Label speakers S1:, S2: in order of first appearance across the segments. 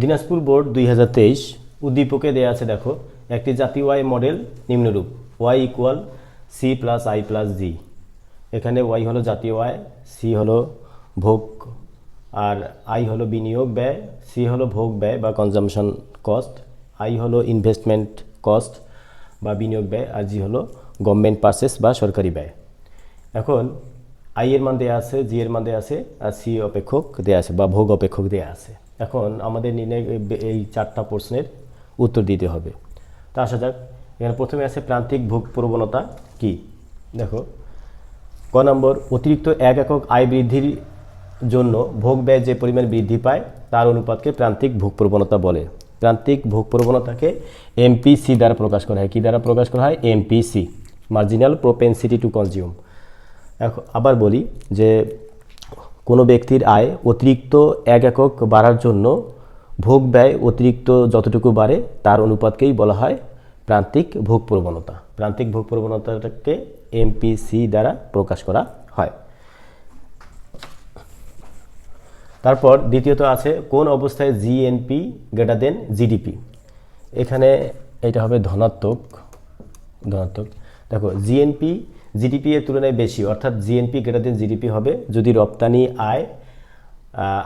S1: Dinajpur board দুই হাজার তেইশ উদ্দীপকে দেওয়া আছে, দেখো, একটি জাতি ওয়াই মডেল নিম্নরূপ Y equal C plus I plus G এখানে ওয়াই হলো জাতীয় ওয়াই সি হলো ভোগ, আর আই হলো বিনিয়োগ ব্যয় সি হলো ভোগ ব্যয় বা কনজামশন কস্ট আই হলো ইনভেস্টমেন্ট কস্ট বা বিনিয়োগ ব্যয়, আর জি হলো গভর্নমেন্ট পার্সেস বা সরকারি ব্যয়। এখন আই এর মান দেওয়া আছে জি এর মান দেওয়া আছে, আর সি অপেক্ষক দেওয়া আছে বা ভোগ অপেক্ষক দেওয়া আছে। এখন আমাদের নির্ণয় এই চারটা প্রশ্নের উত্তর দিতে হবে। তা আসা যাক, এখানে প্রথমে আছে প্রান্তিক ভোগ প্রবণতা কি? দেখো, ক নম্বর, অতিরিক্ত এক একক আয় বৃদ্ধির জন্য ভোগ ব্যয় যে পরিমাণ বৃদ্ধি পায়, তার অনুপাতকে প্রান্তিক ভোগ প্রবণতা বলে। প্রান্তিক ভোগ প্রবণতাকে এমপিসি দ্বারা প্রকাশ করা হয়। কী দ্বারা প্রকাশ করা হয়? MPC marginal propensity to consume এখন আবার বলি যে কোনো ব্যক্তির আয় অতিরিক্ত এক একক বাড়ার জন্য ভোগ ব্যয় অতিরিক্ত যতটুকু বাড়ে তার অনুপাতকেই বলা হয় প্রান্তিক ভোগ প্রবণতা। প্রান্তিক ভোগ প্রবণতাটাকে এমপিসি দ্বারা প্রকাশ করা হয়। তারপর দ্বিতীয়ত আছে কোন অবস্থায় জিএনপি গ্রেটার দেন জিডিপি এখানে এটা হবে ধনাত্মক ধনাত্মক। দেখো জিএনপি জিডিপি এর তুলনায় বেশি, অর্থাৎ জিএনপি গ্রেটার দেন জিডিপি হবে যদি রপ্তানি আয়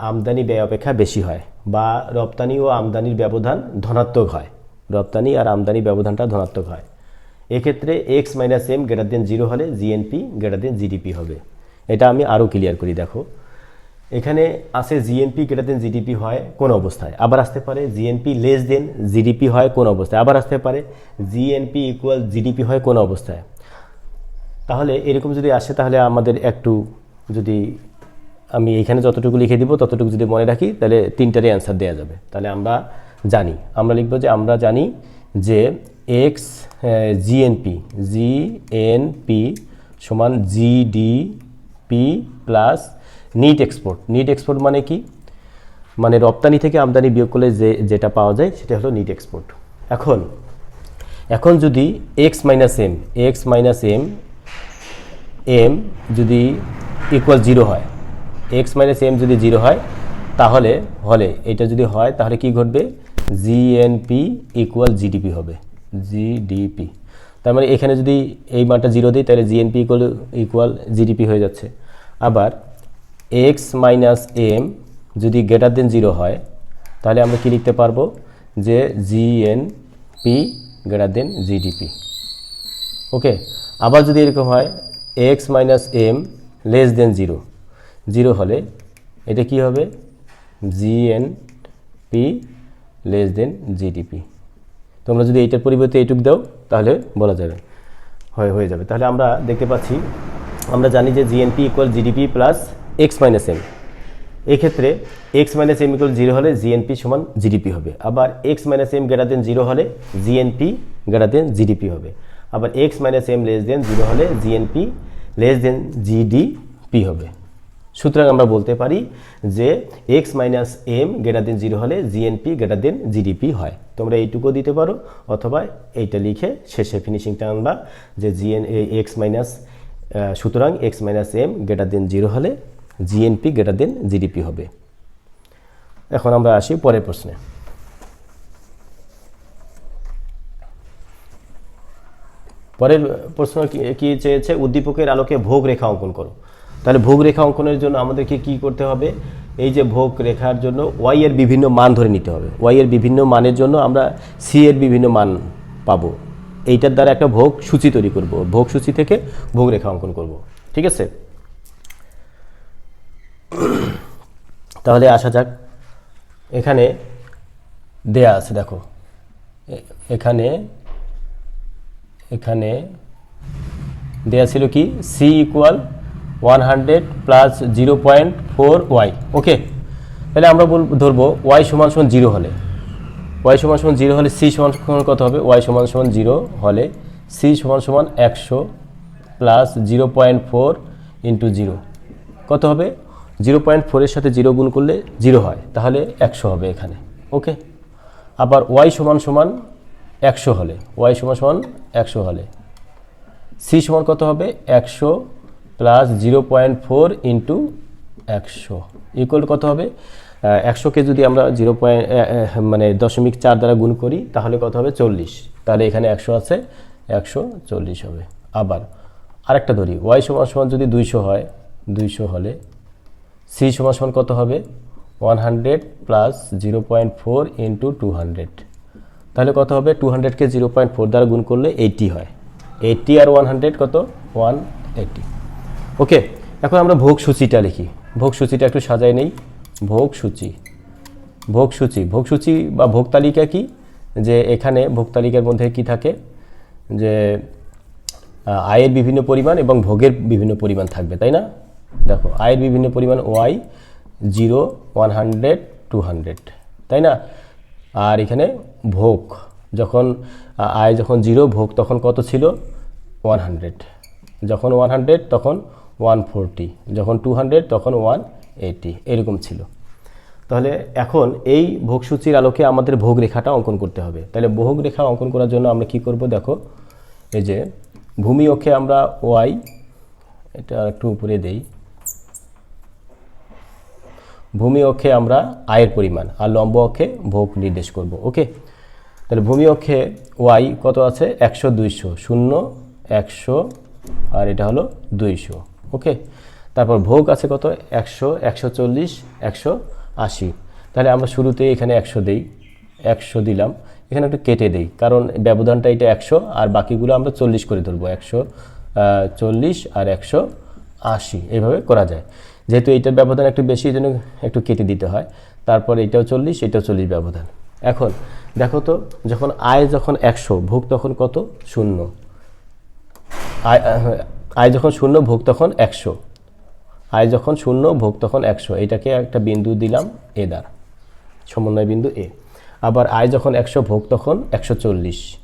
S1: আমদানি ব্যয় অপেক্ষা বেশি হয় বা রপ্তানি ও আমদানির ব্যবধান ধনাত্মক হয়। রপ্তানি আর আমদানি ব্যবধানটা ধনাত্মক হয়। এক্ষেত্রে X minus M greater than zero হলে জিএনপি গ্রেটার দেন জিডিপি হবে। এটা আমি আরও ক্লিয়ার করি, দেখো। এখানে আছে জিএনপি গ্রেটার দেন জিডিপি হয় কোন অবস্থায়? আবার আসতে পারে জিএনপি লেস দেন জিডিপি হয় কোন অবস্থায়? আবার আসতে পারে জিএনপি ইকুয়াল জিডিপি হয় কোন অবস্থায়? তাহলে এরকম যদি আসে, তাহলে আমাদের একটু যদি আমি এখানে যতটুকু লিখে দিব, ততটুকু যদি মনে রাখি, তাহলে তিনটারই অ্যান্সার দেওয়া যাবে। তাহলে আমরা জানি, আমরা লিখব যে, আমরা জানি যে এক্স জিএনপি জিএনপি সমান GDP plus net export net export মানে কি? মানে রপ্তানি থেকে আমদানি বিয়োগ করলে যে, যেটা পাওয়া যায়, সেটা হলো নিট এক্সপোর্ট এখন এখন যদি X minus M X minus M M যদি ইকুয়াল জিরো হয় এক্স মাইনাস এম যদি জিরো হয়, তাহলে হলে এটা যদি হয়, তাহলে কি ঘটবে? জিএনপি ইকুয়াল জিডিপি হবে জিডিপি তার মানে এখানে যদি এই মানটা জিরো দিই, তাহলে জিএনপি ইকুয়াল ইকুয়াল জিডিপি হয়ে যাচ্ছে। আবার এক্স মাইনাস এম যদি গ্রেটার দেন জিরো হয়, তাহলে আমরা কি লিখতে পারব? যে GNP greater than GDP okay আবার যদি এরকম হয় X minus M less than zero zero হলে এটা কি হবে? GN P less than GDP তোমরা যদি এইটার পরিবর্তে এইটুক দাও, তাহলে বলা যাবে। হয়ে হয়ে যাবে। তাহলে আমরা দেখতে পাচ্ছি, আমরা জানি যে GNP equal GDP plus X minus M এক্ষেত্রে X minus M equal zero হলে জিএনপি সমান জিডিপি হবে। আবার X minus M greater than zero হলে জিএনপি গ্রেটার দেন জিডিপি হবে। আবার X minus M less than zero হলে জিএনপি লেস দেন জিডিপি হবে। সুতরাং আমরা বলতে পারি যে X minus M greater than zero হলে জিএনপি গ্রেটার দেন জিডিপি হয়। তোমরা এইটুকু দিতে পারো, অথবা এইটা লিখে শেষে ফিনিশিংটা আনবা যে জিএন এক্স মাইনাস সুতরাং X minus M greater than zero হলে জিএনপি গ্রেটার দেন জিডিপি হবে। এখন আমরা আসি পরের প্রশ্নে। পরের প্রশ্ন কি- চেয়েছে? উদ্দীপকের আলোকে ভোগ রেখা অঙ্কন করো। তাহলে ভোগ রেখা অঙ্কনের জন্য আমাদেরকে কি করতে হবে? এই যে ভোগ রেখার জন্য ওয়াই এর বিভিন্ন মান ধরে নিতে হবে। ওয়াই এর বিভিন্ন মানের জন্য আমরা সি এর বিভিন্ন মান পাবো। এইটার দ্বারা একটা ভোগ সূচি তৈরি করব। ভোগ সূচি থেকে ভোগ রেখা অঙ্কন করব। ঠিক আছে? তাহলে আসা যাক। এখানে দেয়া আছে, দেখো। এখানে এখানে দেয়া ছিল কি? C equal one hundred plus zero point four Y okay তাহলে আমরা বল ধরবো ওয়াই সমান সমান জিরো হলে। ওয়াই সমান সমান জিরো হলে সি সমান সমান কত হবে? ওয়াই সমান সমান জিরো হলে সি সমান সমান একশো plus zero point four into zero কত হবে? জিরো পয়েন্ট ফোরের সাথে জিরো গুণ করলে জিরো হয়। তাহলে একশো হবে এখানে। ওকে আবার ওয়াই সমান সমান একশো হলে ওয়াই সমান সমান একশো হলে। সি সমান কত হবে? একশো plus zero point four into একশো। ইকুয়াল কত হবে? একশোকে যদি আমরা জিরো পয়েন্ট মানে দশমিক চার দ্বারা গুণ করি, তাহলে কত হবে? চল্লিশ। তাহলে এখানে একশো আছে, একশো চল্লিশ হবে। আবার আরেকটা ধরি ওয়াই সমান সমান যদি দুইশো হয়, দুইশো হলে সি সমান সমান কত হবে? One hundred plus zero point four into two hundred তাহলে কত হবে? টু হান্ড্রেডকে জিরো পয়েন্ট ফোর দ্বারা গুণ করলে এইটি হয়। এইটি আর ওয়ান হান্ড্রেড কত? ওয়ান এইটি ওকে এখন আমরা ভোগ সূচিটা লিখি। ভোগ সূচিটা একটু সাজাই নেই। ভোগ সূচি। ভোগ সূচি। ভোগ সূচি বা ভোগ তালিকা কি? যে এখানে ভোগ তালিকার মধ্যে কি থাকে? যে আয়ের বিভিন্ন পরিমাণ এবং ভোগের বিভিন্ন পরিমাণ থাকবে, তাই না? দেখো, আয়ের বিভিন্ন পরিমাণ Y, zero one hundred two hundred তাই না? আর এখানে ভোগ, যখন আয় যখন জিরো ভোগ, তখন কত ছিল? ওয়ান হান্ড্রেড যখন ওয়ান হান্ড্রেড তখন ওয়ান ফোরটি যখন টু হান্ড্রেড তখন ওয়ান এইটি এরকম ছিল। তাহলে এখন এই ভোগসূচির আলোকে আমাদের ভোগ রেখাটা অঙ্কন করতে হবে। তাহলে ভোগ রেখা অঙ্কন করার জন্য আমরা কি করব? দেখো, এই যে ভূমি অক্ষে আমরা ওয়াই এটা একটু উপরে দেই। ভূমি অক্ষে আমরা আয়ের পরিমাণ আর লম্ব অক্ষে ভোগ নির্দেশ করব। ওকে? তাহলে ভূমি অক্ষে ওয়াই কত আছে? একশো, দুইশো। শূন্য, একশো, আর এটা হলো দুইশো। ওকে? তারপর ভোগ আছে কত? একশো একশো চল্লিশ, একশো আশি। তাহলে আমরা শুরুতে এখানে একশো দেই। একশো দিলাম। এখানে একটু কেটে দেই। কারণ ব্যবধানটা এটা একশো, আর বাকিগুলো আমরা চল্লিশ করে ধরবো। একশো চল্লিশ আর একশো আশি। এইভাবে করা যায়। যেহেতু এইটার ব্যবধান একটু বেশি, এই জন্য একটু কেটে দিতে হয়। তারপর এটাও চল্লিশ এটাও চল্লিশ ব্যবধান। এখন, দেখো তো, যখন আয় যখন একশো, ভোগ তখন কত? শূন্য। আয় আয় যখন শূন্য, ভোগ তখন একশো। আয় যখন শূন্য, ভোগ তখন একশো। এটাকে একটা বিন্দু দিলাম, এ দ্বারা। সমন্বয় বিন্দু এ। আবার আয় যখন একশো, ভোগ তখন একশো চল্লিশ।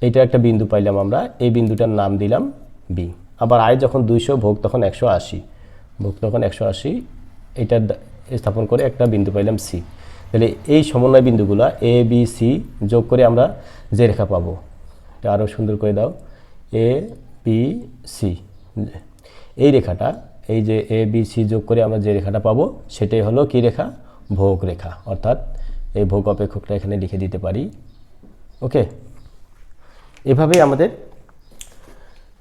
S1: এইটা একটা বিন্দু পাইলাম আমরা, এই বিন্দুটার নাম দিলাম বি। আবার আয় যখন দুইশো, ভোগ তখন একশো আশি। ভোগ তখন একশো আশি এটা স্থাপন করে একটা বিন্দু পাইলাম সি। তাহলে এই সমন্বয় বিন্দুগুলো এ বি সি যোগ করে আমরা যে রেখা পাবো, এটা আরও সুন্দর করে দাও এ বি সি এই রেখাটা, এই যে এ বি সি যোগ করে আমরা যে রেখাটা পাবো, সেটাই হলো কি রেখা? ভোগ রেখা। অর্থাৎ এই ভোগ অপেক্ষকটা এখানে লিখে দিতে পারি। ওকে? এভাবেই আমাদের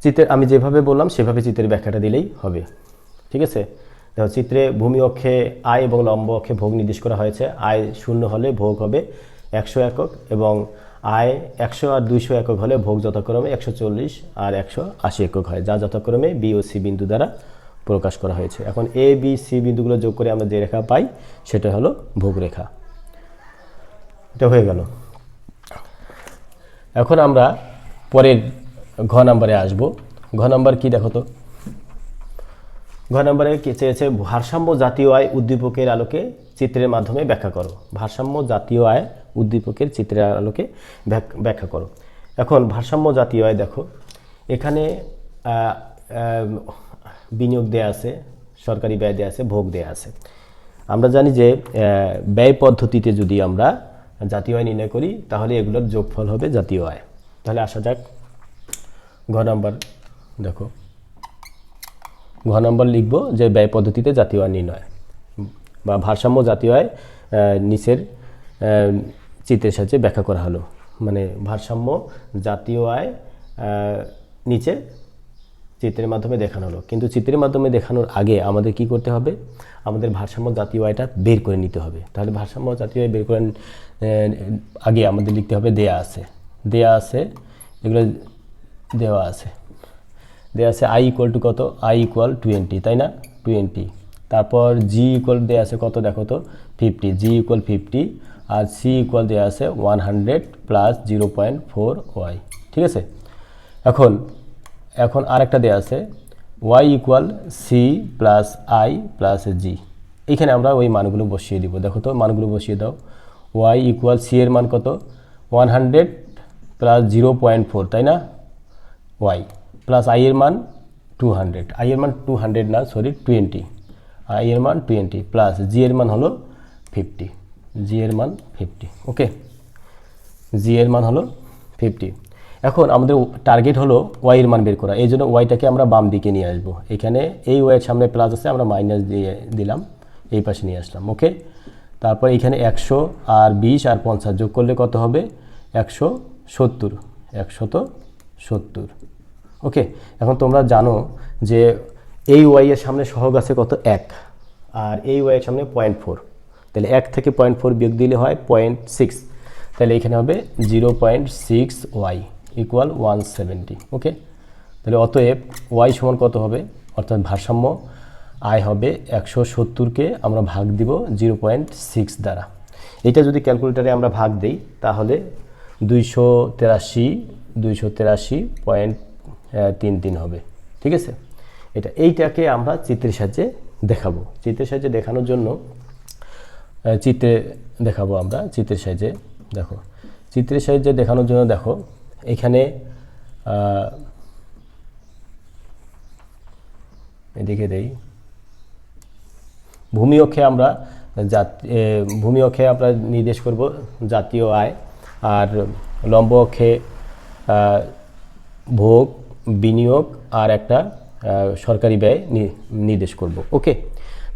S1: চিত্রের আমি যেভাবে বললাম, সেভাবে চিত্রের ব্যাখ্যাটা দিলেই হবে। ঠিক আছে? দেখো, চিত্রে ভূমি অক্ষে আয় এবং লম্ব অক্ষে ভোগ নির্দেশ করা হয়েছে। আয় শূন্য হলে ভোগ হবে একশো একক এবং আয় একশো আর দুইশো একক হলে ভোগ যথাক্রমে একশো চল্লিশ আর একশো আশি একক হয়, যা যথাক্রমে বি ও সি বিন্দু দ্বারা প্রকাশ করা হয়েছে। এখন এ, বি, সি বিন্দুগুলো যোগ করে আমরা যে রেখা পাই, সেটা হলো ভোগ রেখা। এটা হয়ে গেল। এখন আমরা পরের ঘ নাম্বারে আসব। ঘ নাম্বার কি দেখো তো? ঘ নাম্বারে কি চেয়েছে ভারসাম্য জাতীয় আয় উদ্দীপকের আলোকে? চিত্রের মাধ্যমে ব্যাখ্যা করো। ভারসাম্য জাতীয় আয় উদ্দীপকের চিত্রের আলোকে ব্যাখ্যা করো। এখন ভারসাম্য জাতীয় আয় দেখো। এখানে বিনিয়োগ দেয়া আছে, সরকারি ব্যয় দেয়া আছে, ভোগ দেয়া আছে। আমরা জানি যে ব্যয় পদ্ধতিতে যদি আমরা জাতীয় আয় নির্ণয় করি, তাহলে এগুলোর যোগফল হবে জাতীয় আয়। তাহলে আসা যাক ঘ নম্বর দেখো। ঘ নম্বর লিখব যে ব্যয় পদ্ধতিতে জাতীয় আয় নির্ণয় বা ভারসাম্য জাতীয় আয় নিচের চিত্রের সাহায্যে ব্যাখ্যা করা হলো। মানে ভারসাম্য জাতীয় আয় নিচে চিত্রের মাধ্যমে দেখানো হলো। কিন্তু চিত্রের মাধ্যমে দেখানোর আগে আমাদের কি করতে হবে? আমাদের ভারসাম্য জাতীয় আয়টা বের করে নিতে হবে। তাহলে ভারসাম্য জাতীয় আয় বের করে আগে আমাদের লিখতে হবে দেয়া আছে। দেয়া আছে, এগুলো দেওয়া আছে। দেওয়া আছে আই ইকুয়াল টু কত? আই ইকুয়াল টোয়েন্টি তাই না? টোয়েন্টি তারপর জি ইকুয়াল দেওয়া আছে কত? দেখো তো ফিফটি জি ইকুয়াল ফিফটি আর সি ইকুয়াল দেওয়া আছে one hundred plus zero point four Y ঠিক আছে? এখন এখন আরেকটা দেওয়া আছে Y equal C plus I plus G এখানে আমরা ওই মানগুলো বসিয়ে দিব। দেখো তো, মানগুলো বসিয়ে দাও। ওয়াই ইকুয়াল সি এর মান কত? One hundred plus zero point four তাই না? ওয়াই প্লাস আই এর মান টু হান্ড্রেড আই এর মান টু হান্ড্রেড না সরি টোয়েন্টি আই এর মান টোয়েন্টি প্লাস জি এর মান হলো ফিফটি জি এর মান ফিফটি ওকে জি এর মান হলো ফিফটি এখন আমাদের টার্গেট হলো ওয়াই এর মান বের করা। এই জন্য ওয়াইটাকে আমরা বাম দিকে নিয়ে আসব। এখানে এই ওয়াইয়ের সামনে প্লাস আছে, আমরা মাইনাস দিয়ে দিলাম। এই পাশে নিয়ে আসলাম ওকে তারপর এখানে একশো আর বিশ আর পঞ্চাশ যোগ করলে কত হবে? একশো সত্তর। একশত সত্তর। ওকে এখন তোমরা জানো যে এই ওয়াই এর সামনে সহগ আছে কত এক, আর এই ওয়াই এর সামনে পয়েন্ট ফোর তাহলে এক থেকে পয়েন্ট ফোর বিয়োগ দিলে হয় পয়েন্ট সিক্স তাহলে এখানে হবে zero point six Y equal one seventy okay তাহলে অতএব ওয়াই সমান কত হবে? অর্থাৎ ভারসাম্য আয় হবে একশো সত্তরকে আমরা ভাগ দিব জিরো পয়েন্ট সিক্স দ্বারা। এটা যদি ক্যালকুলেটারে আমরা ভাগ দিই, তাহলে দুইশো তেরাশি দুইশো তেরাশি পয়েন্ট তিন তিন হবে। ঠিক আছে? এটা এইটাকে আমরা চিত্রের সাহায্যে দেখাবো। চিত্রের সাহায্যে দেখানোর জন্য চিত্রে দেখাবো আমরা। চিত্রের সাহায্যে, দেখো। চিত্রের সাহায্যে দেখানোর জন্য দেখো, এখানে এদিকে দেই। ভূমি অক্ষে আমরা জাত ভূমি অক্ষে আমরা নির্দেশ করব জাতীয় আয়, আর লম্ব অক্ষে ভোগ বিনিয়োগ আর একটা সরকারি ব্যয় নির্দেশ করব। ওকে,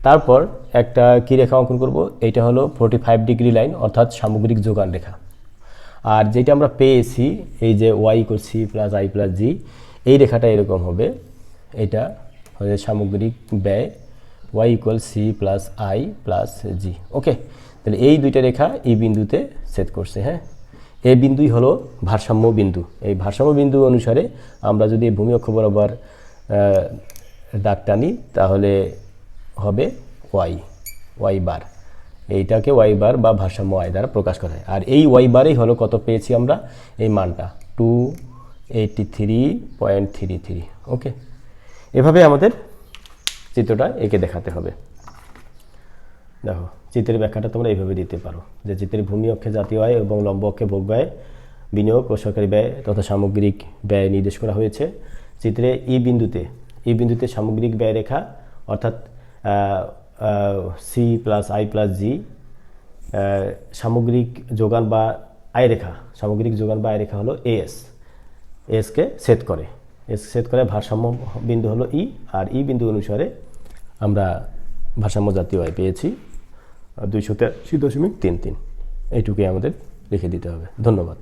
S1: তারপর একটা কী রেখা অঙ্কন করব? এটা হলো ফোর্টি ফাইভ ডিগ্রি লাইন অর্থাৎ সামগ্রিক যোগান রেখা। আর যেটা আমরা পেয়েছি, এই যে Y C plus I plus G এই রেখাটা এরকম হবে। এটা হচ্ছে সামগ্রিক ব্যয় Y equal C plus I plus G okay, তাহলে এই দুইটা রেখা এই বিন্দুতে সেট করছে হ্যাঁ? এই বিন্দুই হলো ভারসাম্য বিন্দু। এই ভারসাম্য বিন্দু অনুসারে আমরা যদি ভূমি অক্ষ বরাবর দাগ টানি, তাহলে হবে ওয়াই ওয়াই বার। এইটাকে ওয়াই বার বা ভারসাম্য ওয়াই দ্বারা প্রকাশ করা হয়। আর এই ওয়াই বারেই হলো কত পেয়েছি আমরা? এই মানটা, two eighty three point three three. Okay? এভাবে আমাদের চিত্রটা এঁকে দেখাতে হবে। দেখো। চিত্রের ব্যাখ্যাটা তোমরা এইভাবে দিতে পারো। যে চিত্রের ভূমি অক্ষে জাতীয় আয় এবং লম্ব অক্ষে ভোগ ব্যয়, বিনিয়োগ ও সরকারি ব্যয় তথা সামগ্রিক ব্যয় নির্দেশ করা হয়েছে। চিত্রে ই বিন্দুতে ই বিন্দুতে সামগ্রিক ব্যয় রেখা, অর্থাৎ C plus I plus G সামগ্রিক যোগান বা আয় রেখা, সামগ্রিক যোগান বা আয় রেখা হলো এস। এসকে সেট করে। এস সেট করে ভারসাম্য বিন্দু হলো ই, আর ই বিন্দু অনুসারে আমরা ভারসাম্য জাতীয় আয় পেয়েছি। দুইশো তেরাশি দশমিক তিন তিন। এইটুকুই আমাদের লিখে দিতে হবে। ধন্যবাদ।